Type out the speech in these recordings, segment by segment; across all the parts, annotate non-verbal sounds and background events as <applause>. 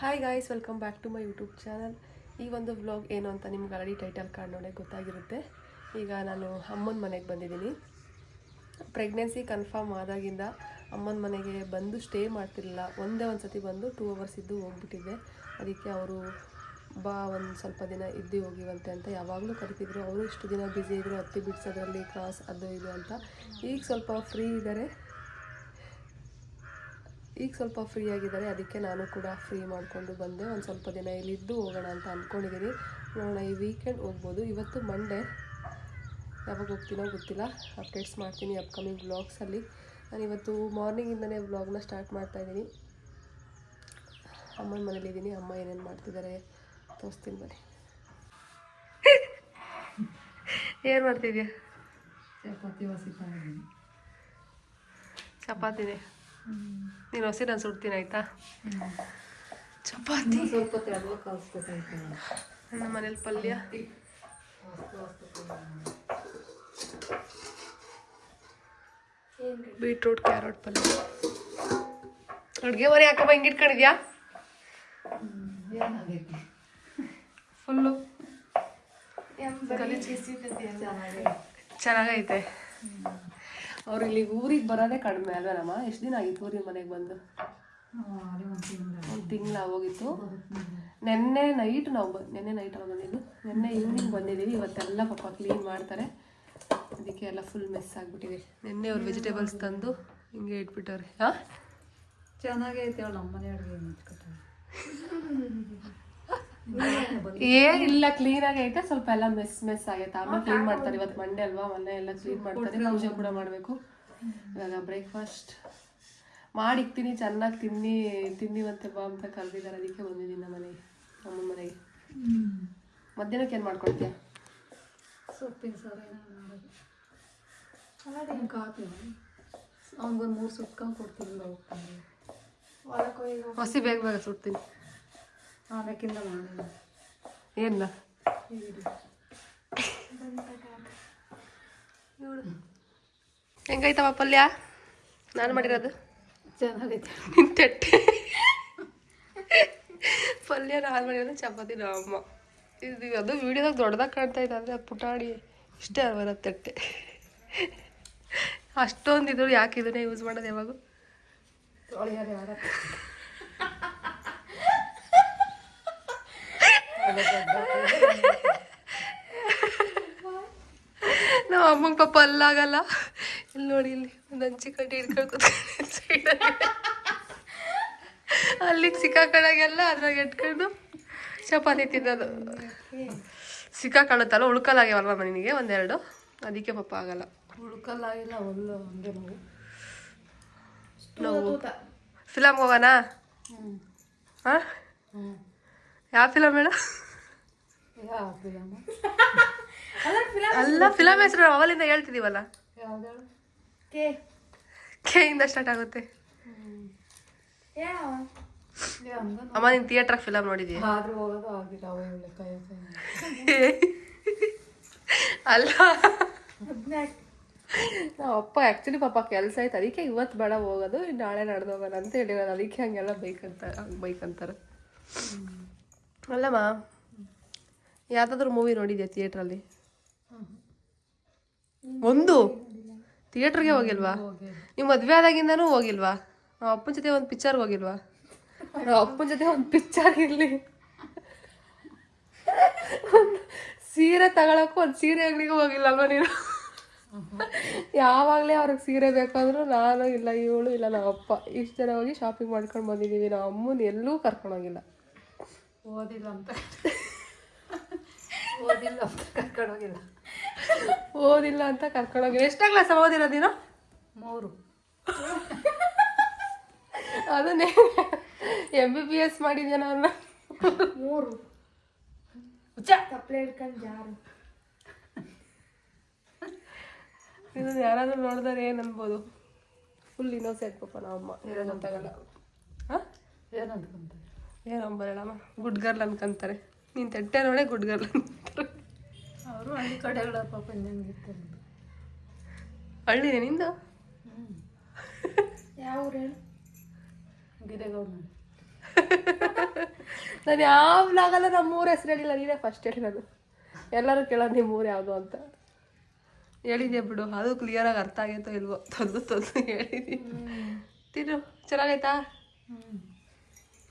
Hi guys welcome back to my YouTube channel ಈ ಒಂದು vlog ಏನು ಅಂತ ನಿಮ್ಗೆ ಆಲ್ರೆಡಿ ಟೈಟಲ್ ಕಾರ್ಡ್ ನೋಡೋಕೆ ಗೊತ್ತಾಗಿರುತ್ತೆ. ಈಗ ನಾನು ಅಮ್ಮನ ಮನೆಗೆ ಬಂದಿದ್ದೀನಿ. ಪ್ರೆಗ್ನೆನ್ಸಿ ಕನ್ಫರ್ಮ್ ಆದಾಗಿಂದ ಅಮ್ಮನ ಮನೆಗೆ ಬಂದು ಸ್ಟೇ ಮಾಡ್ತಿರಲಿಲ್ಲ. ಒಂದೇ ಒಂದು ಸತಿ ಬಂದು ಟೂ ಅವರ್ಸ್ ಇದ್ದು ಹೋಗ್ಬಿಟ್ಟಿದ್ದೆ. ಅದಕ್ಕೆ ಅವರು, ಬಾ, ಒಂದು ಸ್ವಲ್ಪ ದಿನ ಇದ್ದು ಹೋಗಿವಂತೆ ಅಂತ ಯಾವಾಗಲೂ ಕರಿತಿದ್ರು. ಅವರು ಇಷ್ಟು ದಿನ ಬ್ಯುಸಿ ಇದ್ದರು ಹತ್ತಿ ಬಿಡ್ಸೋದ್ರಲ್ಲಿ ಕ್ರಾಸ್ ಅದು ಇದು ಅಂತ. ಈಗ ಸ್ವಲ್ಪ ಫ್ರೀ ಇದ್ದಾರೆ. ಈಗ ಸ್ವಲ್ಪ ಫ್ರೀ ಆಗಿದ್ದಾರೆ ಅದಕ್ಕೆ ನಾನು ಕೂಡ ಫ್ರೀ ಮಾಡಿಕೊಂಡು ಬಂದೆ. ಒಂದು ಸ್ವಲ್ಪ ದಿನ ಇಲ್ಲಿದ್ದು ಹೋಗೋಣ ಅಂತ ಅಂದ್ಕೊಂಡಿದ್ದೀನಿ ನೋಡೋಣ ಈ ವೀಕೆಂಡ್ ಹೋಗ್ಬೋದು. ಇವತ್ತು ಮಂಡೇ ಯಾವಾಗ ಹೋಗ್ತೀನೋ ಗೊತ್ತಿಲ್ಲ. ಅಪ್ಡೇಟ್ಸ್ ಮಾಡ್ತೀನಿ ಅಪ್ಕಮಿಂಗ್ ವ್ಲಾಗ್ಸಲ್ಲಿ ನಾನು ಇವತ್ತು ಮಾರ್ನಿಂಗಿಂದನೇ ವ್ಲಾಗ್ನ ಸ್ಟಾರ್ಟ್ ಮಾಡ್ತಾಯಿದ್ದೀನಿ ಅಮ್ಮನ ಮನೇಲಿದ್ದೀನಿ ಅಮ್ಮ ಏನೇನು ಮಾಡ್ತಿದ್ದಾರೆ ತೋರಿಸ್ತೀನಿ ಬನ್ನಿ. ಏನು ಮಾಡ್ತಿದ್ಯಾ? ಚಪಾತಿ ಚಪಾತಿನೇ ನೀನು ಹಸಿ ನಾನು ಸುಡ್ತೀನಿ ಆಯಿತಾ ಚಪಾತಿ ಸ್ವಲ್ಪ ತೆಳಗ ಕಲಿಸ್ಬೇಕಾಯ್ತು ನಮ್ಮ ಮನೇಲಿ ಪಲ್ಯ ಬೀಟ್ರೂಟ್ ಕ್ಯಾರೆಟ್ ಪಲ್ಯ ಅಡುಗೆ ಮನೆ ಯಾಕಪ್ಪ ಹಿಂಗೆ ಇಟ್ಕೊಂಡಿದ್ಯಾ ಏನಾಗೈತಿ ಫುಲ್ಲು ಚೆನ್ನಾಗಿ ಚೆನ್ನಾಗೈತೆ ಅವ್ರು ಇಲ್ಲಿ ಊರಿಗೆ ಬರೋದೇ ಕಡಿಮೆ ಅಲ್ವೇನಮ್ಮ ಎಷ್ಟು ದಿನ ಆಗಿತ್ತು ಊರಿಗೆ ಮನೆಗೆ ಬಂದು? ಒಂದು ತಿಂಗಳು ಹೋಗಿತ್ತು ನೆನ್ನೆ ನೈಟ್ ನಾವು ನೆನ್ನೆ ನೈಟ್ ನಾವು ಬಂದಿದ್ದು. ನೆನ್ನೆ ಈವ್ನಿಂಗ್ ಬಂದಿದ್ದೀವಿ. ಇವತ್ತೆಲ್ಲ ಪಾಪ ಕ್ಲೀನ್ ಮಾಡ್ತಾರೆ. ಅದಕ್ಕೆ ಎಲ್ಲ ಫುಲ್ ಮೆಸ್ ಆಗಿಬಿಟ್ಟಿದೆ. ನೆನ್ನೆ ಅವ್ರು ವೆಜಿಟೇಬಲ್ಸ್ ತಂದು ಹಿಂಗೆ ಇಟ್ಬಿಟ್ಟವ್ರೆ. ಹಾಂ? ಚೆನ್ನಾಗೈತೆ ಅವಳು ನಮ್ಮನೆ ಅಡುಗೆ ಏನಿಲ್ಲ ಆಗಿ ಐತೆ. ಸ್ವಲ್ಪ ಎಲ್ಲ ಮೆಸ್ ಮೆಸ್ ಆಗೈತೆ. ಆಮೇಲೆ ಕ್ಲೀನ್ ಮಾಡ್ತಾರೆ. ಇವತ್ತು ಮಂಡೇ ಅಲ್ವಾ? ಮನೆ ಎಲ್ಲ ಕ್ಲೀನ್ ಮಾಡ್ತಾರೆ. ಪೂಜೆ ಕೂಡ ಮಾಡಬೇಕು. ಇವಾಗ ಬ್ರೇಕ್ಫಾಸ್ಟ್ ಮಾಡಿಕ್ತೀನಿ ಚೆನ್ನಾಗಿ ತಿನ್ನಿ ತಿನ್ನಿವಂತೆ ಬಾ ಅಂತ ಕರೆದಿದ್ದಾರೆ ಅದಕ್ಕೆ ಬಂದಿದ್ದೀನಿ ನಮ್ಮ ಮನೆಗೆ ನಮ್ಮ ಮನೆಗೆ. ಮಧ್ಯಾಹ್ನಕ್ಕೆ ಏನು ಮಾಡ್ಕೊಳ್ತೀಯ ಸೊಪ್ಪಿನ ಸಾರು ಮಾಡೋದು. ಕಾಪಿ ಅವ್ನಿಗೊಂದು ಮೂರು ಸುಟ್ಕೊಂಡು ಕೊಡ್ತೀನಿ ಹಸಿ ಬೇಗ ಬೇಗ ಸುಡ್ತೀನಿ. ಆಮೇಕಿಂದ ಮಾಡಿ ಏನ ಹೆಂಗೈತವ ಪಲ್ಯ ನಾನು ಮಾಡಿರೋದು ಚೆನ್ನಾಗೈತೆ ನಿನ್ ತಟ್ಟೆ ಪಲ್ಯ ನಾನು ಮಾಡಿರೋದು ಚಪಾತಿ ನಮ್ಮ ಅಮ್ಮ ಇದು ಅದು ವಿಡಿಯೋದಾಗ ದೊಡ್ಡದಾಗ ಕಾಣ್ತಾ ಇದೆ ಅಂದರೆ ಪುಟಾಣಿ ಇಷ್ಟೇ ಅಲ್ವಲ್ಲ ತಟ್ಟೆ ಅಷ್ಟೊಂದು ಇದ್ರು ಯಾಕೆ ಇದನ್ನೇ ಯೂಸ್ ಮಾಡೋದು ಯಾವಾಗ <laughs> ನಮ್ಮ ಅಮ್ಮಂಗೆ ಪಾಪ ಅಲ್ಲಾಗಲ್ಲ. ಇಲ್ಲಿ ನೋಡಿ ಇಲ್ಲಿ ಒಂದು ಹಂಚಿ ಕಟ್ಟಿ ಹಿಡ್ಕೊಂಡು ಅಲ್ಲಿಗೆ ಸಿಕ್ಕಾಕಡಾಗೆಲ್ಲ ಅದ್ರಾಗ ಇಟ್ಕೊಂಡು ಚಪಾತಿ ತಿನ್ನೋದು. ಸಿಕ್ಕಾಕಳುತ್ತಲ್ಲ ಉಳ್ಕಲಾಗ್ಯಾವಲ್ವ ನಿನಗೆ? ಒಂದೆರಡು. ಅದಕ್ಕೆ ಪಾಪ ಆಗಲ್ಲ. ಉಳ್ಕಲ್ಲಾಗಿಲ್ಲ ಒಂದು ಹಂಗೆ ನಾವು. ನಾವು ಫಿಲಮ್ಗೆ ಹೋಗೋಣ ಹಾಂ ಹ್ಞೂ ಯಾವ ಫಿಲಮ್ ಹೇಳ? <laughs> ಅಲ್ಲ ಫಿಲಮ್ ಹೆಸರು ಅವಲಿಂದ ಹೇಳ್ತಿದೀವಲ್ಲ. ಕೆ. ಇಂದ ಸ್ಟಾರ್ಟ್ ಆಗುತ್ತೆ. ಅಮ್ಮ ನಿನ್ ಥಿಯೇಟರ್ ಫಿಲಮ್ ನೋಡಿದೀಯ? ಅಲ್ಲ. ನಮ್ಮ ಅಪ್ಪ ಆ್ಯಕ್ಚುಲಿ ಪಾಪ ಕೆಲಸ ಆಯ್ತು. ಅದಕ್ಕೆ ಇವತ್ತು ಬೇಡ ಹೋಗೋದು ನಾಳೆ ನಡೆದೋಗೋಣ ಅಂತ ಹೇಳಿರೋದು ಅದಕ್ಕೆ ಹಂಗೆಲ್ಲ ಅಂತ ಹಂಗೆ ಬೈಕಂತಾರೆ ಅಲ್ಲಮ್ಮ, ಯಾವುದಾದ್ರೂ ಮೂವಿ ನೋಡಿದ್ಯಾ ಥಿಯೇಟ್ರಲ್ಲಿ ಒಂದು? ಥಿಯೇಟ್ರಿಗೆ ಹೋಗಿಲ್ವಾ? ನೀವು ಮದುವೆ ಆದಾಗಿಂದನೂ ಹೋಗಿಲ್ವಾ? ನಾವು ಅಪ್ಪನ ಜೊತೆ ಒಂದು ಪಿಕ್ಚರ್ಗೆ ಹೋಗಿಲ್ವಾ? ನಾವು ಅಪ್ಪನ ಜೊತೆ ಒಂದು ಪಿಕ್ಚರ್ ಇರಲಿ. ಸೀರೆ ತಗೊಳಕ್ಕೂ ಒಂದು ಸೀರೆ ಅಂಗಡಿಗೂ ಹೋಗಿಲ್ಲ ಅಲ್ವಾ ನೀನು? ಯಾವಾಗಲೇ ಅವ್ರಿಗೆ ಸೀರೆ ಬೇಕಾದರೂ ನಾನು ಇಲ್ಲ, ಇವಳು ಇಲ್ಲ ನಮ್ಮ ಅಪ್ಪ. ಇಷ್ಟು ಜನ ಹೋಗಿ ಶಾಪಿಂಗ್ ಮಾಡ್ಕೊಂಡು ಬಂದಿದ್ದೀವಿ ನಮ್ಮ ಅಮ್ಮನ ಎಲ್ಲೂ ಕರ್ಕೊಂಡೋಗಿಲ್ಲ <laughs> ಓದಿಲ್ಲ ಅಂತ ಓದಿಲ್ಲ ಅಂತ ಕರ್ಕೊಂಡೋಗಿಲ್ಲ ಓದಿಲ್ಲ ಅಂತ ಕರ್ಕೊಂಡೋಗಿಲ್ಲ ಎಷ್ಟೇ ಕ್ಲಾಸ್ ಓದಿರೋದಿನ ಮೂರು. <laughs> ಅದನ್ನೇ. ಎಂ ಬಿ ಬಿ ಎಸ್ ಮಾಡಿದ್ಯಾ ನಾನು? ಮೂರು. ಇದನ್ನು ಯಾರಾದರೂ ನೋಡಿದ್ರೆ ಏನು ಅನ್ಬೋದು? ಫುಲ್ ಇನ್ನೋಸೆಂಟ್ ಪಾಪ ನಮ್ಮಮ್ಮ ಹೇಳೋದು ಏನಂತಾಗಲ್ಲ ಹಾಂ? ಏನಂತ ಏನು ಬರೋಣಮ್ಮ ಗುಡ್ ಗರ್ಲ್ ಅನ್ಕೊಂತಾರೆ. ನೀನು ತಟ್ಟೆ ನೋಡೆ ಗುಡ್ ಗರ್ಲ್ ಅಂತಾರೆ ಅವರು ಹಳ್ಳಿ ಕಡೆಗಳ ಪಾಪ ಹಳ್ಳಿನೇ ನಿಂದು? ಹ್ಞೂ ಯಾವ ಊರು ಹೇಳು? <laughs> ನಾನು ಯಾವಾಗಲ್ಲ ಬ್ಲಾಗಲ್ಲ ನಮ್ಮ ಊರ ಹೆಸರು ಹೇಳಿಲ್ಲ ನೀನೇ ಫಸ್ಟ್ ಹೇಳಿರೋದು. ಎಲ್ಲರೂ ಕೇಳೋದು ನಿಮ್ಮ ಊರು ಯಾವುದು ಅಂತ. ಹೇಳಿದ್ಯಾ ಬಿಡು ಅದು ಕ್ಲಿಯರಾಗಿ ಅರ್ಥ ಆಗೈತೋ ಇಲ್ವೋ ತಂದು ತಂದು ಹೇಳಿದ್ದೀನಿ ತಿನ್ನು ಚೆನ್ನಾಗೈತಾ?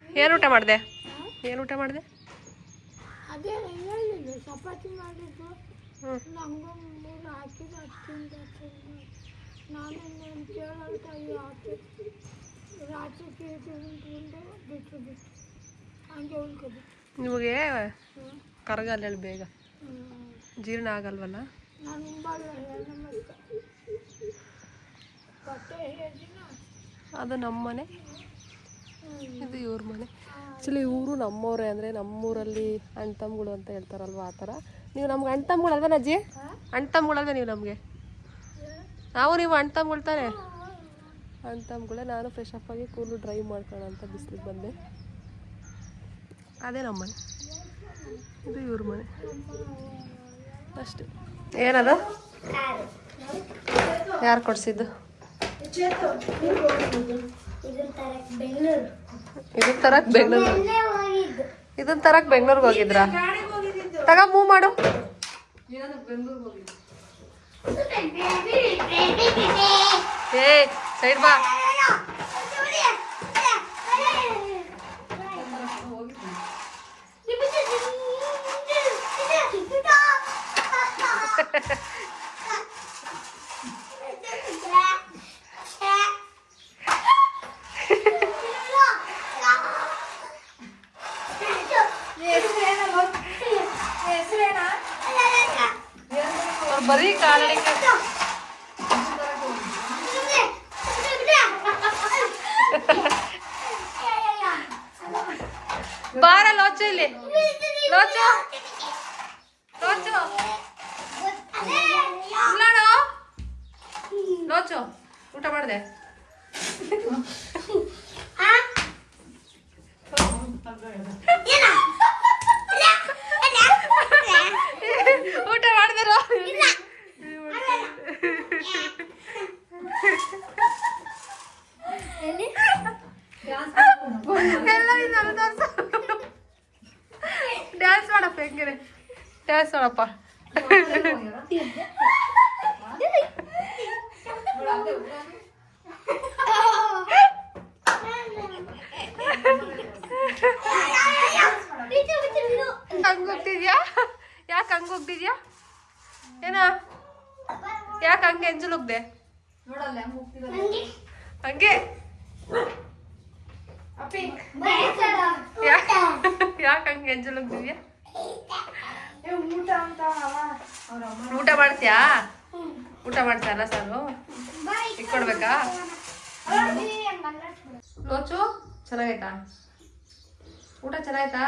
ಏನು ಊಟ ಮಾಡಿದೆ? ಏನು ಊಟ ಮಾಡಿದೆ? ಅದೇ ಚಪಾತಿ ಮಾಡಿದ್ದು. ನಮಗೂ ಮೂರು ಅಕ್ಕಿಂದ ನಾನು ರಾತ್ರಿ ತಿಂದು ಬಿಟ್ಟು ಬಿಟ್ಟು ಹಂಗೆ ನಿಮಗೆ ಕರಗಲ್ಲ ಹೇಳಿ ಬೇಗ? ಜೀರ್ಣ ಆಗಲ್ವಲ್ಲ? ಅದು ನಮ್ಮ ಮನೆ ಇದು ಇವ್ರ ಮನೆ. ಆ್ಯಕ್ಚುಲಿ ಇವರು ನಮ್ಮವರೇ ಅಂದರೆ ನಮ್ಮೂರಲ್ಲಿ ಅಣ್ಣ ತಮ್ಮಗಳು ಅಂತ ಹೇಳ್ತಾರಲ್ವ ಆ ಥರ. ನೀವು ನಮ್ಗೆ ಅಲ್ವಾ ಅಜ್ಜಿ? ಅಣ್ಣ ತಮ್ಮಗಳಲ್ವ ನೀವು ನಮಗೆ? ನಾವು ನೀವು ಅಣ್ಣ ತಮ್ಮಗಳು ತಾನೆ? ಅಣ್ಣ ತಮ್ಮಗಳೇ ನಾನು ಫ್ರೆಶ್ ಅಪ್ ಆಗಿ ಕೂಲು ಡ್ರೈವ್ ಮಾಡ್ಕೊಳ್ಳೋ ಅಂತ ಬಿಸಿಲಿಗೆ ಬಂದೆ. ಅದೇ ನಮ್ಮ ಮನೆ ಇದು ಇವ್ರ ಮನೆ. ಅಷ್ಟೇ. ಏನದು? ಯಾರು ಕೊಡ್ಸಿದ್ದು? ಇದನ್ನ ತರಕ್ ಬೆಂಗಳೂರು. ಇದನ್ ತರಕ್ ಬೆಂಗಳೂರಿಗೆ ಹೋಗಿದ್ರಾ? ತಗ ಮೂವ್ ಮಾಡು. ಏ ಸೈಡ್ ಬಾ. ಬರೀ ಲೋಚು ಇಲ್ಲಿ. ಲೋಚು. ಲೋಚು. ಇಲ್ಲಾಡು ಲೋಚು. ಊಟ ಮಾಡಿದೆ. ಊಟ ಮಾಡಿದಿರೋ ಎಲ್ಲ ಡ್ಯಾನ್ಸ್ ಮಾಡಪ್ಪ ಹೆಂಗಿರೆ ಡ್ಯಾನ್ಸ್ ಮಾಡಪ್ಪ ಹಂಗ ಹೋಗ್ತಿದ್ಯಾ? ಯಾಕೆ ಹಂಗ ಹೋಗ್ತಿದ್ಯಾ? ಏನ? ಯಾಕೆ ಹಂಗೆ ಎಂಜಲ್ ಹೋಗ್ದೆ? ಹಂಗೆ? ಯಾಕೆ ಹಂಗೆ ಎಂಜಲ್ ಹೋಗ್ತಿದ್ಯಾ? ಊಟ ಮಾಡ್ತೀಯಾ? ಊಟ ಮಾಡ್ತಾರ ಅಲ್ಲ ಸಾರು? ಇಟ್ಕೊಡ್ಬೇಕಾ? ಲೋಚು ಚೆನ್ನಾಗೈತಾ? ಊಟ ಚೆನ್ನಾಯ್ತಾ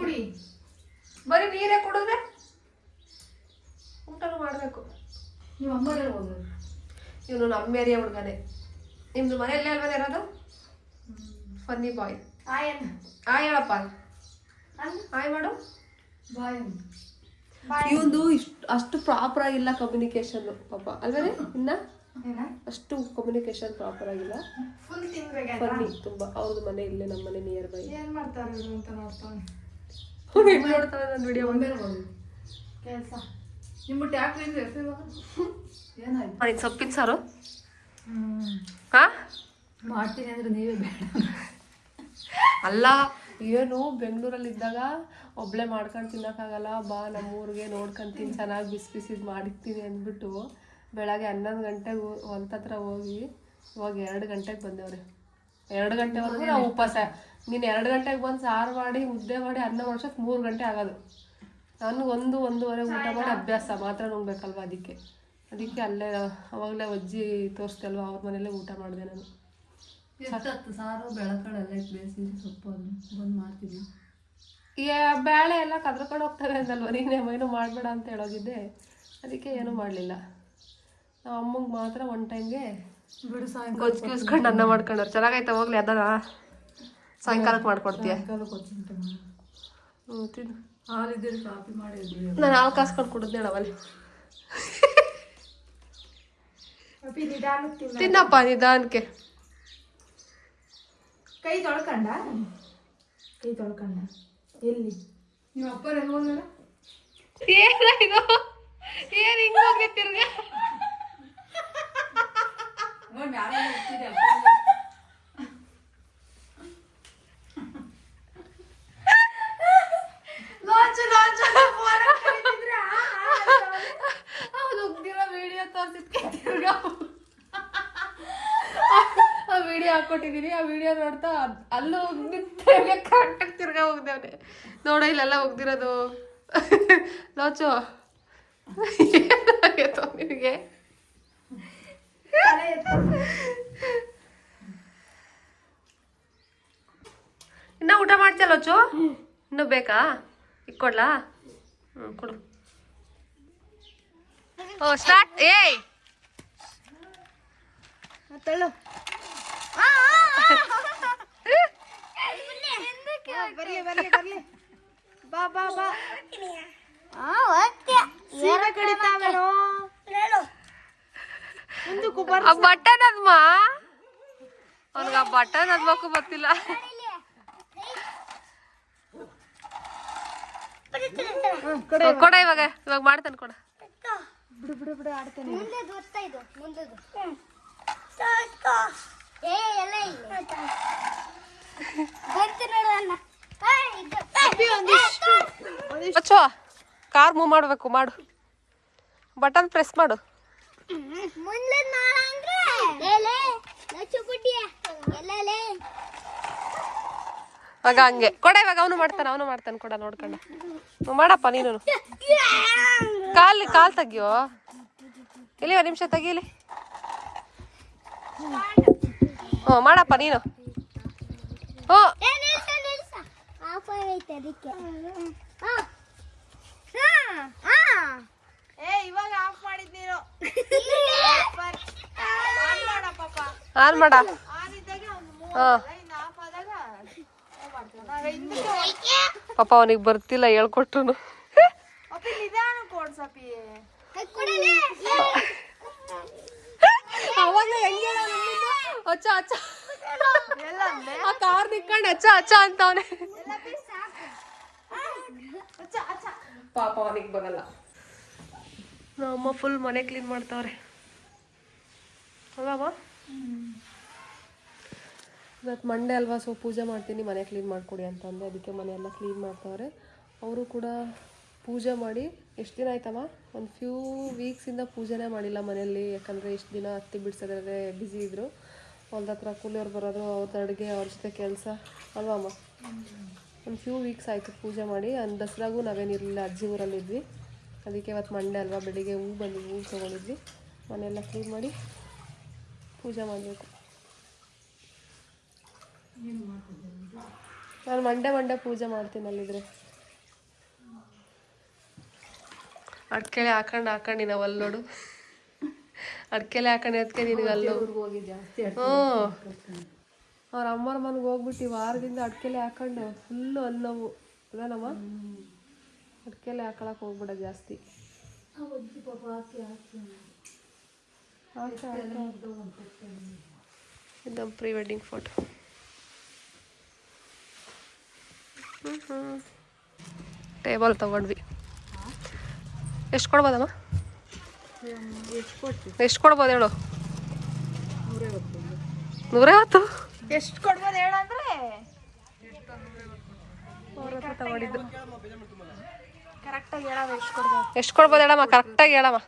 ಕುಡಿ. ಬರೀ ನೀರೇ ಕುಡಿದ್ರೆ ಊಟನೂ ಮಾಡಬೇಕು. ನೀವು ಅಮ್ಮ ಇವನು ನಮ್ಮ ಏರಿಯಾ ಹುಡುಗನೇ. ನಿಮ್ದು ಮನೆಯಲ್ಲೇ ಅಲ್ವಾ ಇರೋದು? ಫನ್ನಿ ಬಾಯ್ ಆಯ್ ಹೇಳಪ್ಪ ಆಯ್ ಮಾಡು. ಬಾಯ್ ಇವಂದು ಇಷ್ಟು ಅಷ್ಟು ಪ್ರಾಪರ್ ಆಗಿಲ್ಲ ಕಮ್ಯುನಿಕೇಶನ್ ಪಾಪ. ಅಲ್ವೇ ಇನ್ನ? ಅಷ್ಟು ಕಮ್ಯುನಿಕೇಶನ್ ಪ್ರಾಪರ್ ಆಗಿಲ್ಲ. ಫುಲ್ ತಿನ್ಬೇಕಾ ಫನ್ನಿ ತುಂಬಾ. ಅವ್ರದ್ದು ಮನೆ ಇಲ್ಲೇ ನಮ್ಮ ಮನೆ ನಿಯರ್ ಬೈ ಏನ್ ಮಾಡ್ತಾರೆ ಅಂತ ನೋಡ್ತಾನೆ. ನೋಡ್ತಾರೆ ನನ್ನ ವಿಡಿಯೋ ಒಂದೇ ಕೆಲಸ. ನಿಮ್ಮ ಟ್ಯಾಕ್ ಹೆಸರು ಇವಾಗ ಏನಾಯ್ತು? ಮಾಡಿದ್ ಸೊಪ್ಪಿನ ಸಾರು? ಹ್ಮ್. ಹಾ? ಮಾಡ್ತೀನಿ ಅಂದ್ರೆ ನೀವೇ ಬೇಡ. ಅಲ್ಲ. ಏನು ಬೆಂಗಳೂರಲ್ಲಿ ಇದ್ದಾಗ ಒಬ್ಳೆ ಮಾಡ್ಕೊಂಡು ತಿನ್ನೋಕ್ಕಾಗಲ್ಲ ಬಾ ನಮ್ಮ ಊರಿಗೆ ನೋಡ್ಕೊಂತೀನಿ ಚೆನ್ನಾಗಿ ಬಿಸಿ ಬಿಸಿದು ಮಾಡಿರ್ತೀನಿ ಅಂದ್ಬಿಟ್ಟು ಬೆಳಗ್ಗೆ ಹನ್ನೊಂದು ಗಂಟೆಗೆ ಹೊಲ್ದ ಹತ್ರ ಹೋಗಿ ಇವಾಗ ಎರಡು ಗಂಟೆಗೆ ಬಂದೇವ್ರಿ. ಎರಡು ಗಂಟೆವರೆಗೂ ನಾವು ಉಪವಾಸ. ನೀನು ಎರಡು ಗಂಟೆಗೆ ಬಂದು ಸಾರು ಮಾಡಿ ಮುದ್ದೆ ಮಾಡಿ ಅನ್ನ ಮಾಡ್ಸೋಕೆ ಮೂರು ಗಂಟೆ ಆಗೋದು. ನಾನು ಒಂದು ಒಂದೂವರೆ ಊಟ ಮಾಡಿ ಅಭ್ಯಾಸ ಮಾತ್ರ ನುಂಗ್ಬೇಕಲ್ವ ಅದಕ್ಕೆ. ಅದಕ್ಕೆ ಅಲ್ಲೇ ಅವಾಗಲೇ ಅಜ್ಜಿ ತೋರಿಸ್ತಲ್ವ ಅವ್ರ ಮನೇಲೇ ಊಟ ಮಾಡಿದೆ ನಾನು. ಎಷ್ಟೊತ್ತು ಸಾರು ಬೆಳಕಳೆಲ್ಲ ಇಟ್ಟು ಬೇಯಿಸಿ ಸೊಪ್ಪು ಅದನ್ನ ಬಂದು ಮಾಡ್ತೀನಿ. ಈ ಬೇಳೆ ಎಲ್ಲ ಕದ್ರಕೊಂಡು ಹೋಗ್ತಾರೆ ಅಂದಲ್ವ? ನೀನೇ ಏನು ಮಾಡಬೇಡ ಅಂತ ಹೇಳೋಗಿದ್ದೆ ಅದಕ್ಕೆ ಏನೂ ಮಾಡಲಿಲ್ಲ. ನಾವು ಅಮ್ಮಂಗೆ ಮಾತ್ರ ಒನ್ ಟೈಮ್ಗೆ ಬಿಡು ಸಾಯಂಕಾಲ ಗೊಜ್ಜು ಕಿಸ್ಕೊಂಡು ಅನ್ನ ಮಾಡ್ಕೊಂಡವ್ರು. ಚೆನ್ನಾಗೈತೆ ಹೋಗ್ಲಿ ಅದನ್ನ ಸಾಯಂಕಾಲಕ್ಕೆ ಮಾಡ್ಕೊಡ್ತೀಯ? ಹ್ಞೂ ತಿನ್ನು. ಹಾಲಿದ್ದೀರಿ ಕಾಫಿ ಮಾಡಿದ್ವಿ. ನಾನು ಹಾಲು ಕಾಸ್ಕೊಂಡು ಕುಡಿದ್ನೇಳ ಅವಲ್ಲಿ ತಿನ್ನಪ್ಪ ನಿಧಾನಕ್ಕೆ. ಕೈ ತೊಳ್ಕಂಡ? ಕೈ ತೊಳ್ಕಂಡ. ಎಲ್ಲಿ? ನಿಮ್ಮ ಅಪ್ಪರ ಎಲ್ಲಿ ಹೋಗ್ಯಾರ ಏನಾಯ್ತು ಏನ್ ಹಿಂಗ ಹೋಗಿ ತಿರ್ಗ ಲಾಂಚು ಲಾಂಚು. ಫೋನ್ ಕರೀತಿದ್ರೆ ಅವ್ನು ಹೋಗ್ದಿರೋ ವಿಡಿಯೋ ತೋರಿಸಿದ್ಕೆ ತಿರ್ಗ ವಿಡಿಯೋ ಹಾಕೊಟ್ಟಿದೀನಿ ಆ ವಿಡಿಯೋ ನೋಡ್ತಾ ಅಲ್ಲೂ ಕರೆಕ್ಟಾಗಿ ತಿರ್ಗಾ ಹೋಗ್ದೇವ್ನೆ. ನೋಡ, ಇಲ್ಲೆಲ್ಲ ಹೋಗ್ದಿರೋದು. ಲೋಚು. ಏನಾಗೈತೋ ಎತ್ತು. ಇನ್ನ ಊಟ ಮಾಡ್ತೀಯ ಲೋಚು? ಇನ್ನು ಬೇಕಾ? ಇಕ್ಕೊಡ್ಲಾ? ಹ್ಞೂ ಕೊಡು. ಓ ಸ್ಟಾರ್ಟ್ ಏಯ್! ತಳ್ಳು ಬಟನ್ ಅದ್ಮ ಅವ್ನಿಗೆ ಆ ಬಟನ್ ಅದ್ಬೇಕು ಗೊತ್ತಿಲ್ಲ ಕಡೆ ಇವಾಗ ಇವಾಗ ಮಾಡ್ತಾನೆ ಕೊಡ ಬಿಡು ಬಿಡು ಬಿಡು ಆಡ್ತೇನೆ ಒತ್ತಾ ಇದು ಮುಂದೆದು ಕಾರ್ ಮೂವ್ ಮಾಡ್ಬೇಕು ಮಾಡು. ಬಟನ್ ಪ್ರೆಸ್ ಮಾಡು. ಆಗ ಹಂಗೆ. ಕೊಡ ಇವಾಗ ಅವನು ಮಾಡ್ತಾನೆ ಅವನು ಮಾಡ್ತಾನೆ. ಕೊಡ ನೋಡ್ಕೊಂಡ. ಮಾಡಪ್ಪ ನೀನು. ಕಾಲ್ ಕಾಲ್ ತೆಗಿಯೋ. ಇಲ್ಲಿ ನಿಮಿಷ ತೆಗೀಲಿ. ಹ್ಞೂ ಮಾಡಪ್ಪ ನೀನು. ಹ್ಞೂ. ಏ ನಿಲ್ಸ ನಿಲ್ಸ ಆಫ್ ಆಗೈತೆ ಅದಕ್ಕೆ ಹಾ ಹಾ ಏ ಇವಾಗ ಆಫ್ ಮಾಡಿದ್ ನೀನು. ಆನ್ ಮಾಡ ಪಾಪ. ಆನ್ ಮಾಡ. ಆನ್ ಇದ್ದಾಗ ಒಂದು ಹಾಂ ಆಫ್ ಆದಾಗ move ಮಾಡ್ತೀವಿ. ನಾವ್ ಹಿಂದಕ್ಕೆ ಪಾಪ ಅವನಿಗೆ ಬರ್ತಿಲ್ಲ ಹೇಳ್ಕೊಟ್ರು ಅಪ್ಪಿ ನಿಧಾನ ಕೊಡ್ ಸಪಿ ಕೊಡಲೇ. ಅವಾಗ ಹೆಂಗೆ ಅಚ್ಚ ಅಚ್ಚ. ಆ ಕಾರ್ ನಿಕ್ಕೊಂಡು ಅಚ್ಚ ಅಚ್ಚ ಅಂತವನೆ. ಪಾಪ ಅವನಿಗೆ ಬರಲ್ಲ. ನಮ್ಮಮ್ಮ ಫುಲ್ ಮನೆ ಕ್ಲೀನ್ ಮಾಡ್ತಾವ್ರೆ. ಅಲ್ವಾ ಇವತ್ತು ಮಂಡೇ ಅಲ್ವಾ ಸೊ ಪೂಜೆ ಮಾಡ್ತೀನಿ ಮನೆ ಕ್ಲೀನ್ ಮಾಡಿಕೊಡಿ ಅಂತ ಅಂದೆ ಅದಕ್ಕೆ ಮನೆಯೆಲ್ಲ ಕ್ಲೀನ್ ಮಾಡ್ತಾವ್ರೆ. ಅವರು ಕೂಡ ಪೂಜೆ ಮಾಡಿ ಎಷ್ಟು ದಿನ ಆಯ್ತಮ್ಮ? ಒಂದು ಫ್ಯೂ ವೀಕ್ಸಿಂದ ಪೂಜೆನೇ ಮಾಡಿಲ್ಲ ಮನೆಯಲ್ಲಿ. ಯಾಕಂದರೆ ಎಷ್ಟು ದಿನ ಹತ್ತಿ ಬಿಡ್ಸೋದ್ರೆ ಬ್ಯುಸಿ ಇದ್ದರು ಹೊಲ್ದ ಹತ್ರ ಕೂಲಿಯವ್ರು ಬರೋದು ಅವ್ರದ್ದು ಅಡುಗೆ, ಅವ್ರ ಜೊತೆ ಕೆಲಸ, ಅಲ್ವಾ ಅಮ್ಮ? ಒಂದು ಫ್ಯೂ ವೀಕ್ಸ್ ಆಯಿತು ಪೂಜೆ ಮಾಡಿ. ಒಂದು ದಸರಾಗೂ ನಾವೇನಿರಲಿಲ್ಲ ಅಜ್ಜಿ ಊರಲ್ಲಿದ್ವಿ ಅದಕ್ಕೆ ಇವತ್ತು ಮಂಡೆ ಅಲ್ವಾ, ಬೆಳಿಗ್ಗೆ ಹೂ ಬಂದು ಹೂ ತೊಗೊಂಡಿದ್ವಿ. ಮನೆಯೆಲ್ಲ ಕ್ಲೀನ್ ಮಾಡಿ ಪೂಜೆ ಮಾಡಬೇಕು. ನಾನು ಮಂಡೆ ಮಂಡೆ ಪೂಜೆ ಮಾಡ್ತೀನಿ ಅಲ್ಲಿದ್ರೆ. ಅಡ್ಕೆಲೆ ಹಾಕೊಂಡು ಹಾಕೊಂಡು ನಾವು ಅಡ್ಕೆಲೆ ಹಾಕೊಂಡು ಅದಕ್ಕೆ ನಿನಗೆ ಅಲ್ಲಿ. ಹ್ಞೂ ಅವ್ರ ಅಮ್ಮರ ಮನೆಗೆ ಹೋಗ್ಬಿಟ್ಟು ವಾರದಿಂದ ಅಡ್ಕೆಲೆ ಹಾಕೊಂಡು ಫುಲ್ಲು ಅನ್ನವು. ನೋವು ಅದೇನಮ್ಮ ಅಡ್ಕೆಲೆ ಹಾಕೊಳಕ್ಕೆ ಹೋಗ್ಬಿಡ ಜಾಸ್ತಿ. ಹಾಕಿ ಇದು ಪ್ರೀ ವೆಡ್ಡಿಂಗ್ ಫೋಟೋ. ಟೇಬಲ್ ತಗೊಂಡ್ವಿ. ಎಷ್ಟು ಕೊಡ್ಬೋದಮ್ಮ? ಎಷ್ಟು ಕೊಡ್ಬೋದು ಹೇಳು. ನೂರೈವತ್ತು. ಎಷ್ಟು ಕೊಡ್ಬೋದು ಹೇಳಂದ್ರೆ ತಗೊಂಡಿದ್ದು. ಕರೆಕ್ಟಾಗಿ ಎಷ್ಟು ಕೊಡ್ಬೋದು? ಎಷ್ಟು ಕೊಡ್ಬೋದು ಹೇಳಮ್ಮ ಕರೆಕ್ಟಾಗಿ ಹೇಳಮ್ಮ.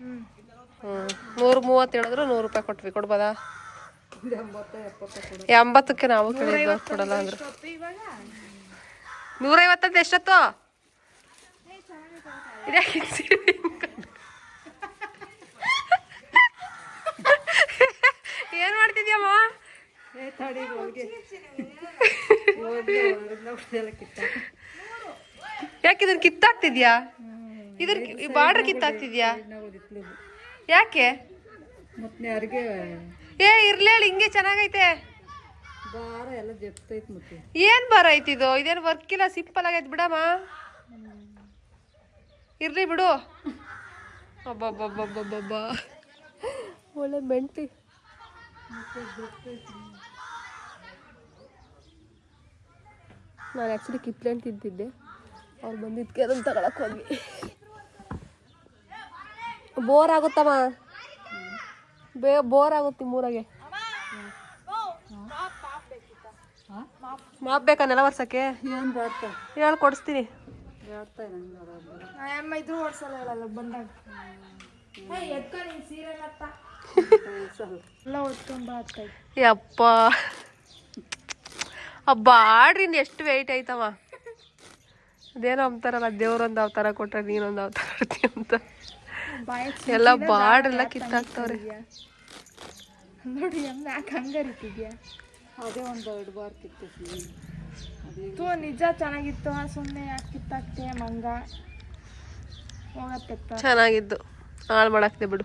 ಹ್ಞೂ ನೂರು ಮೂವತ್ತು ಹೇಳಿದ್ರು ನೂರು ರೂಪಾಯಿ ಕೊಟ್ವಿ ಕೊಡ್ಬೋದಾ? ಎಂಬತ್ತಕ್ಕೆ ನಾವು ಕೇಳಿದ್ದು ಕೊಡಲ್ಲ ಅಂದ್ರೆ. ನೂರೈವತ್ತಂತ ಎಷ್ಟತ್ತು ಇದ್ಯಾಕೆ ಹಿಂಗ್ ಸೀರೆ ಹಿಂಡ್ಕೊಂಡು? ಏನ್ ಮಾಡ್ತಿದ್ಯಮ್ಮ ಯಾಕೆ ಇದನ್ನ ಕಿತ್ತಾಕ್ತಿದ್ಯಾ? ಇದ್ರ ಬಾರ್ಡರ್ ಕಿತ್ತಾಕ್ತಿದ್ಯಾ? ಯಾಕೆ? ಏ ಇರ್ಲಿ ಹೇಳಿ ಹಿಂಗೆ ಚೆನ್ನಾಗೈತೆ. ಏನ್ ಬಾರ ಐತಿದು ಇದೇನು ವರ್ಕ್ ಇಲ್ಲ ಸಿಂಪಲ್ ಆಗೈತೆ ಬಿಡಮ್ಮ. ಇರ್ಲಿ ಬಿಡು. ಅಬ್ಬಬ್ಬಬ್ಬಬ್ಬಬ್ಬ ಒಳ್ಳೆ ಮೆಂಟಿ. ನಾನು ಆ್ಯಕ್ಚುಲಿ ಕಿತ್ಲೆ ತಿಂತಿದ್ದೆ. ಅವ್ರು ಬಂದಿದ್ದಕ್ಕೆ ಅದನ್ನು ತಗೊಳಕ್ಕೆ ಹೋದ್ವಿ. ಬೋರ್ ಆಗುತ್ತಮ್ಮ. ಬೇ ಬೋರ್ ಆಗುತ್ತೆ ಮೂರಾಗೆ ಮಾಪ್ ಬೇಕಾ ನೆಲ ವರ್ಷಕ್ಕೆ ಏನು ಬೇಡ್ತಾ ಹೇಳಿ ಕೊಡಿಸ್ತೀನಿ. ಇದ್ರು ಓಡ್ಸಲ್ಲ ಬಂದಾಗ. ಎತ್ಕೊಂಡು ಹಿಂಗೆ ಸೀರೆ ಯಪ್ಪ. ಆ ಬಾಡ್ರಿನ ಎಷ್ಟು ವೆಯ್ಟ್ ಆಯ್ತವ? ಅದೇನೋ ಅಂತಾರಲ್ಲ ದೇವ್ರೊಂದು ಅವತಾರ ಕೊಟ್ರೆ ನೀನೊಂದು ಅವತಾರ ಕೊಡ್ತೀಯ ಅಂತ. ಎಲ್ಲ ಬಾಡ್ರೆಲ್ಲ ಕಿತ್ತಾಕ್ತವ್ರೆ. ನೋಡಿ ಅಮ್ಮ ಯಾಕೆ ಹಂಗರಿತಿದ್ಯಾ ಅದೇ ಒಂದು ಎರಡು ಬಾರ್ ಕಿತ್ತಿಸಿ ತೂ ನಿಜ ಚೆನ್ನಾಗಿತ್ತು ಸುಮ್ಮನೆ ಯಾಕೆ ಕಿತ್ತಾಕ್ತೆ ಮಂಗ? ಹೋಗತ್ತೆ ಚೆನ್ನಾಗಿದ್ದು. ಹಾಳು ಮಾಡಾಕ್ತೆ ಬಿಡು.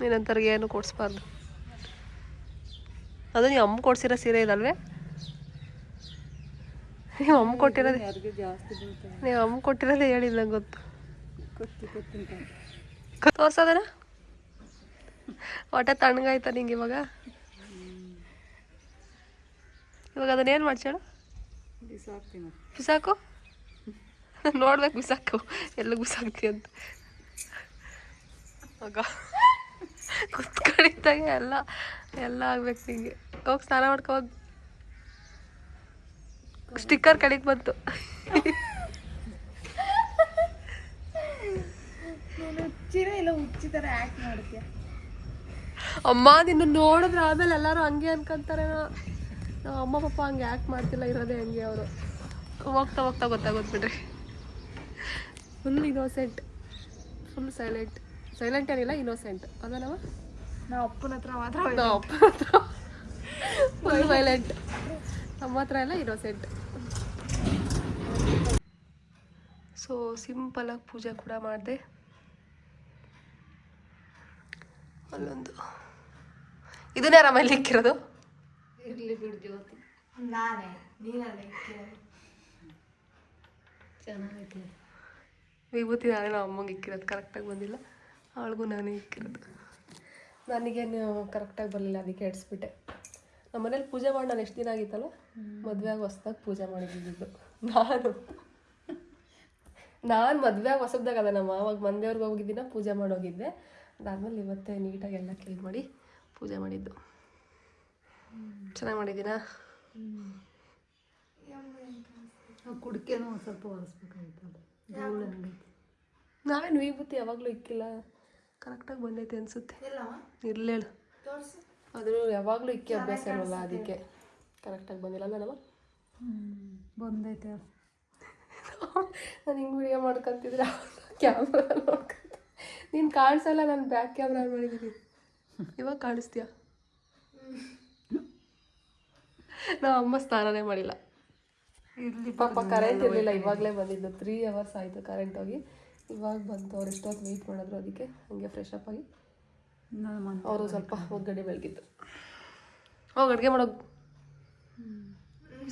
ನೀನಂತರ್ಗೆ ಏನು ಕೊಡಿಸ್ಬಾರ್ದು. ಅದು ನೀವು ಅಮ್ಮ ಕೊಡ್ಸಿರೋ ಸೀರೆ ಇದಲ್ವೇ? ನೀವು ಅಮ್ಮ ಕೊಟ್ಟಿರೋದೇ ನೀವು ಅಮ್ಮ ಕೊಟ್ಟಿರೋದೇ ಹೇಳಿಲ್ಲ ನಂಗೆ ಗೊತ್ತು. ತೋರ್ಸೋದನ? ಹೊಟ್ಟೆ ತಣ್ಣಗಾಯ್ತಾ ನಿಂಗೆ ಇವಾಗ? ಇವಾಗ ಅದನ್ನೇನು ಮಾಡ್ಸೋಣ ಬಿಸಾಕು. ನೋಡ್ಬೇಕು ಬಿಸಾಕು. ಎಲ್ಲ ಬಿಸಾಕ್ತಿ ಅಂತ. ಮಗ ಕುತ್ಕೊಂಡಿದ್ದಾಗ ಎಲ್ಲ ಎಲ್ಲ ಆಗ್ಬೇಕು ನಿಂಗೆ. ಹೋಗಿ ಸ್ನಾನ ಮಾಡ್ಕೊ ಹೋಗ್. ಸ್ಟಿಕ್ಕರ್ ಕಡಿಗೆ ಬಂತು. ನೀನು ಹುಚ್ಚಿನ ಇಲ್ಲ ಹುಚ್ಚಿ ಥರ ಆ್ಯಕ್ಟ್ ಮಾಡ್ತೀಯ ಅಮ್ಮ ನಿನ್ನ ನೋಡಿದ್ರೆ ಆಮೇಲೆ ಎಲ್ಲರೂ ಹಂಗೆ ಅನ್ಕೊಂತಾರೆ ನಮ್ಮ ಅಮ್ಮ ಪಪ್ಪ ಹಂಗೆ ಯಾಕೆ ಮಾಡ್ತಿಲ್ಲ ಇರೋದೇ ಹಂಗೆ ಅವರು. ಹೋಗ್ತಾ ಹೋಗ್ತಾ ಗೊತ್ತಾಗೋದು ಬಿಡ್ರಿ. Full innocent full silent silent ಏನಿಲ್ಲ ಇನೋಸೆಂಟ್ ಅದನವ? ನಾವು ಅಪ್ಪನ ಹತ್ರ ಮಾತ್ರ ನಮ್ಮ ಅಪ್ಪನ ಹತ್ರ. ಫುಲ್ ಸೈಲೆಂಟ್ ನಮ್ಮ ಹತ್ರ ಎಲ್ಲ ಇನ್ನೋಸೆಂಟ್ ಸೊ ಸಿಂಪಲಾಗಿ ಪೂಜೆ ಕೂಡ ಮಾಡಿದೆ. ಅಲ್ಲೊಂದು. ಇದನ್ನೇ ಆರಾಮಲ್ಲಿ ಇಕ್ಕಿರೋದು? ಇರಲಿ ಬಿಡು ಜ್ಯೋತಿ. ನಾನೇ ನೀನಲ್ಲ ಚೆನ್ನಾಗೈತೆ. ವಿಭೂತಿ ನಾನೇ ನಮ್ಮ ಅಮ್ಮಂಗೆ ಇಕ್ಕಿರೋದು ಕರೆಕ್ಟಾಗಿ ಬಂದಿಲ್ಲ. ಅವಳಿಗೂ ನಾನೇ ಇಕ್ಕಿರೋದು ನನಗೇನು ಕರೆಕ್ಟಾಗಿ ಬರಲಿಲ್ಲ ಅದಕ್ಕೆ ಎಡ್ಸ್ಬಿಟ್ಟೆ. ನಮ್ಮ ಮನೇಲಿ ಪೂಜೆ ಮಾಡಿ ನಾನು ಎಷ್ಟು ದಿನ ಆಗಿತ್ತಲ್ಲ? ಮದುವೆ ಆಗಿ ಹೊಸ್ದಾಗಿ ಪೂಜೆ ಮಾಡಿದ್ದು ನಾನು. ನಾನು ಮದುವೆಯಾಗಿ ಹೊಸದಾಗ ಅದ ನಮ್ಮ ಅವಾಗ ಮಂದೇವ್ರಿಗೆ ಹೋಗಿದ್ದಿನ ಪೂಜೆ ಮಾಡೋಗಿದ್ದೆ ಅದಾದ್ಮೇಲೆ ಇವತ್ತೇ ನೀಟಾಗಿ ಎಲ್ಲ ಕ್ಲೀನ್ ಮಾಡಿ ಪೂಜೆ ಮಾಡಿದ್ದು. ಚೆನ್ನಾಗಿ ಮಾಡಿದ್ದೀನಾ ಕುಡಿಕೆನೂ ಸ್ವಲ್ಪ ಹಂಗೈತೆ ನಾವೇನು ವಿಭೂತಿ ಯಾವಾಗಲೂ ಇಕ್ಕಿಲ್ಲ. ಕರೆಕ್ಟಾಗಿ ಬಂದೈತೆ ಅನಿಸುತ್ತೆ. ಇರ್ಲೇಳು ಆದರೂ ಅದು ಯಾವಾಗಲೂ ಇಕ್ಕಿ ಅಭ್ಯಾಸ ಇರಲ್ಲ ಅದಕ್ಕೆ. ಕರೆಕ್ಟಾಗಿ ಬಂದಿಲ್ಲ ನಾನು ಬಂದೈತೆ. <laughs> ನಾನು ಹಿಂಗೆ ವಿಡಿಯೋ ಮಾಡ್ಕೊಂತಿದ್ರೆ? ಕ್ಯಾಮ್ರಾ ನೋಡ್ಕೊಂತ. ನೀನು ಕಾಣಿಸಲ್ಲ ನಾನು ಬ್ಯಾಕ್ ಕ್ಯಾಮ್ರಾ ಮಾಡಿದ್ದೀನಿ ಇವಾಗ ಕಾಣಿಸ್ತೀಯ? ನಾವು ಅಮ್ಮ ಸ್ನಾನನೇ ಮಾಡಿಲ್ಲ. ಇಲ್ಲಿ ಪಾಪ ಕರೆಂಟ್ ಇರಲಿಲ್ಲ ಇವಾಗಲೇ ಬಂದಿದ್ದು. ತ್ರೀ ಅವರ್ಸ್ ಆಯಿತು ಕರೆಂಟ್ ಹೋಗಿ. ಇವಾಗ ಬಂತು. ಅವ್ರು ಎಷ್ಟೊತ್ತು ವೆಯ್ಟ್ ಮಾಡಿದ್ರು ಅದಕ್ಕೆ ಹಂಗೆ ಫ್ರೆಶ್ ಅಪ್ ಆಗಿ. ಅವರು ಸ್ವಲ್ಪ ಒಗ್ಗಡೆ ಬೆಳಗಿದ್ದು ಹೋಗಿ ಅಡುಗೆ ಮಾಡೋ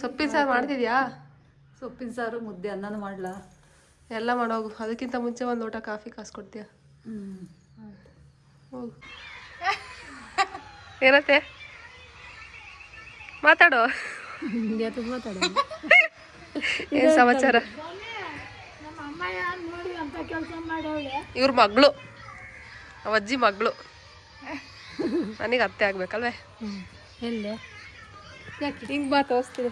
ಸೊಪ್ಪಿನ ಸಾರು ಮಾಡ್ತಿದ್ಯಾ? ಸೊಪ್ಪಿನ ಸಾರು ಮುದ್ದೆ ಅನ್ನನೂ ಮಾಡ್ಲಾ. ಎಲ್ಲ ಮಾಡೋ ಅದಕ್ಕಿಂತ ಮುಂಚೆ ಒಂದು ಲೋಟ ಕಾಫಿ ಕಾಸು ಕೊಡ್ತೀಯ? ಹ್ಞೂ ಹೋಗು. ಏನತ್ತೆ? ಮಾತಾಡೋ. ಏನು ಸಮಾಚಾರ ನಮ್ಮ ಅಮ್ಮ ಯಾರು ನೋಡಿ ಅಂತ ಕೆಲಸ ಮಾಡವಳೆ ಇವ್ರ ಮಗಳು. ಅವಜ್ಜಿ ಅಜ್ಜಿ ಮಗಳು. ನನಗೆ ಅತ್ತೆ ಆಗ್ಬೇಕಲ್ವೇ? ಎಲ್ಲೇ? ಯಾಕೆ? ಹಿಂಗೆ ಬಾ ತೋರಿಸ್ತೀನಿ.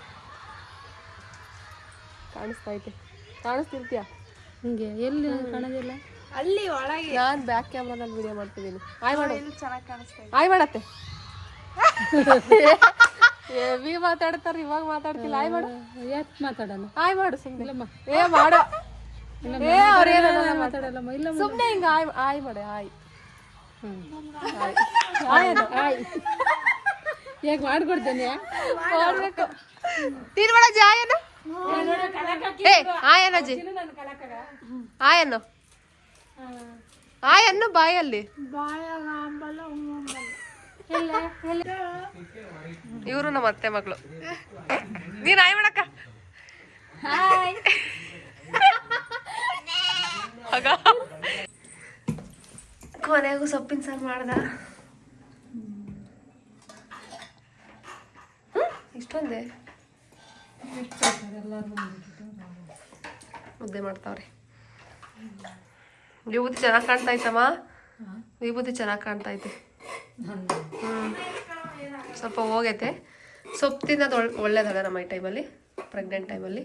ಕಾಣಿಸ್ತಾ ಐತೆ. ಕಾಣಿಸ್ತಿರ್ತೀಯ? ಹಿಂಗೆ ಎಲ್ಲಿ ಕಾಣೋದಿಲ್ಲ? ಅಲ್ಲಿ ಒಳಗೆ. ನಾನು ಬ್ಯಾಕ್ ಕ್ಯಾಮ್ರಾದಲ್ಲಿ ವಿಡಿಯೋ ಮಾಡ್ತಿದ್ದೀನಿ. ಆಯ್ ಮಾಡು. ಚೆನ್ನಾಗಿ ಕಾಣಿಸ್ತಾ ಆಯ್ ಮಾಡತ್ತೆ. ಹೆವಿ ಮಾತಾಡ್ತಾರೆ ಇವಾಗ ಮಾತಾಡ್ತಿಲ್ಲ. ಆಯ್ ಮಾಡು. ಯಾಕೆ ಮಾತಾಡೋಣ ಆಯ್ ಮಾಡು ಸುಮ್ಮನೆ ಏ ಮಾಡು. ಏ ಅವ್ರೇನು ಸುಮ್ಮನೆ ಹಿಂಗೆ ಆಯ್ ಆಯ್ ಮಾಡೆ ಆಯ್. ಆಯ್. ಯಾಕೆ ಮಾಡ್ಕೊಡ್ತೇನೆ? ಮಾಡ್ಬೇಕು. ನೀನ್ ಮಾಡಜ್ಜಿ ಆಯನ ಏ ಆಯನಜ್ಜಿ ಆಯನ್ನು ಆಯನ್ನು ಬಾಯಲ್ಲಿ. ಇವರು ನಮ್ಮ ಅತ್ತೆ ಮಗಳು. ನೀನ್ ಆಯ್ ಮಾಡಕ್ಕ. <laughs> ಆಗ? ಕೊನೆಗೂ ಸೊಪ್ಪಿನ ಸಾರು ಮಾಡ್ದ? ಇಷ್ಟೊಂದೇ? ಮುದ್ದೆ ಮಾಡ್ತಾವ್ರಿ. ವಿಭೂತಿ ಚೆನ್ನಾಗಿ ಕಾಣ್ತಾ ಐತಮ್ಮ ವಿಭೂತಿ ಚೆನ್ನಾಗಿ ಕಾಣ್ತಾ ಐತೆ ಸ್ವಲ್ಪ ಹೋಗೈತೆ. ಸೊಪ್ಪು ತಿನ್ನೋದು ಒಳ್ಳೆ ಒಳ್ಳೇದಲ್ಲ ನಮ್ಮ ಈ ಟೈಮಲ್ಲಿ ಪ್ರೆಗ್ನೆಂಟ್ ಟೈಮಲ್ಲಿ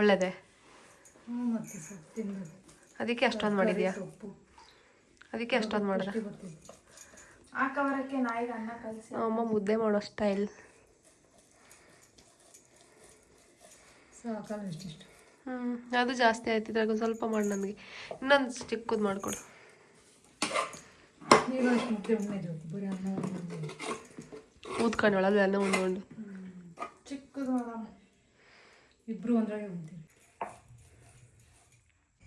ಒಳ್ಳೇದೇ ಹ್ಞೂ ಮತ್ತು ಸೊಪ್ಪು ತಿನ್ನೋದು ಅದಕ್ಕೆ ಅಷ್ಟೊಂದು ಮಾಡಿದ್ಯಾ? ಅದಕ್ಕೆ ಅಷ್ಟೊಂದು ಮಾಡಿದ ಅಮ್ಮ ಮುದ್ದೆ ಮಾಡೋ ಸ್ಟೈಲ್. ಹ್ಞೂ ಅದು ಜಾಸ್ತಿ ಆಯ್ತು. ಇದ್ರಾಗ ಸ್ವಲ್ಪ ಮಾಡಿ ನನಗೆ. ಇನ್ನೊಂದು ಚಿಕ್ಕದು ಮಾಡಿಕೊಡು. ಊದ್ಕೊಂಡು ಒಳಗೆ ಅನ್ನ ಉಂಡು ಚಿಕ್ಕದು ಇಬ್ಬರು ಒಂದ್ರಾಗೆ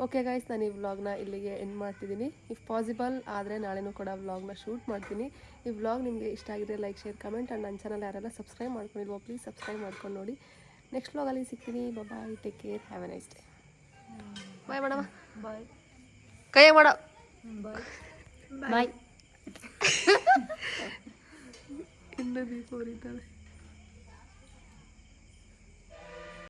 ಓಕೆ ಗಾಯ್ಸ್ ನಾನು ಈ ವ್ಲಾಗ್ನ ಇಲ್ಲಿಗೆ ಎಂಡ್ ಮಾಡ್ತಿದ್ದೀನಿ. ಇಫ್ ಪಾಸಿಬಲ್ ಆದರೆ ನಾಳೆನೂ ಕೂಡ ವ್ಲಾಗ್ನ ಶೂಟ್ ಮಾಡ್ತೀನಿ. ಈ ವ್ಲಾಗ್ ನಿಮಗೆ ಇಷ್ಟ ಆಗಿದೆ ಲೈಕ್ ಶೇರ್ ಕಮೆಂಟ್ ಆ್ಯಂಡ್ ನನ್ನ ಚಾನಲ್ ಯಾರೆಲ್ಲ ಸಬ್ಸ್ಕ್ರೈಬ್ ಮಾಡ್ಕೊಂಡಿಲ್ವೋ ಪ್ಲೀಸ್ ಸಬ್ಸ್ಕ್ರೈಬ್ ಮಾಡ್ಕೊಂಡು ನೋಡಿ. ನೆಕ್ಸ್ಟ್ ವ್ಲಾಗಲ್ಲಿ ಸಿಗ್ತೀನಿ. Bye take care have a nice day bye madam bye ಕೈ ಮಾಡ. ಬಾಯ್ ಬಾಯ್ ಬೇಕು ದೀಪ ಉರಿತಾವೆ.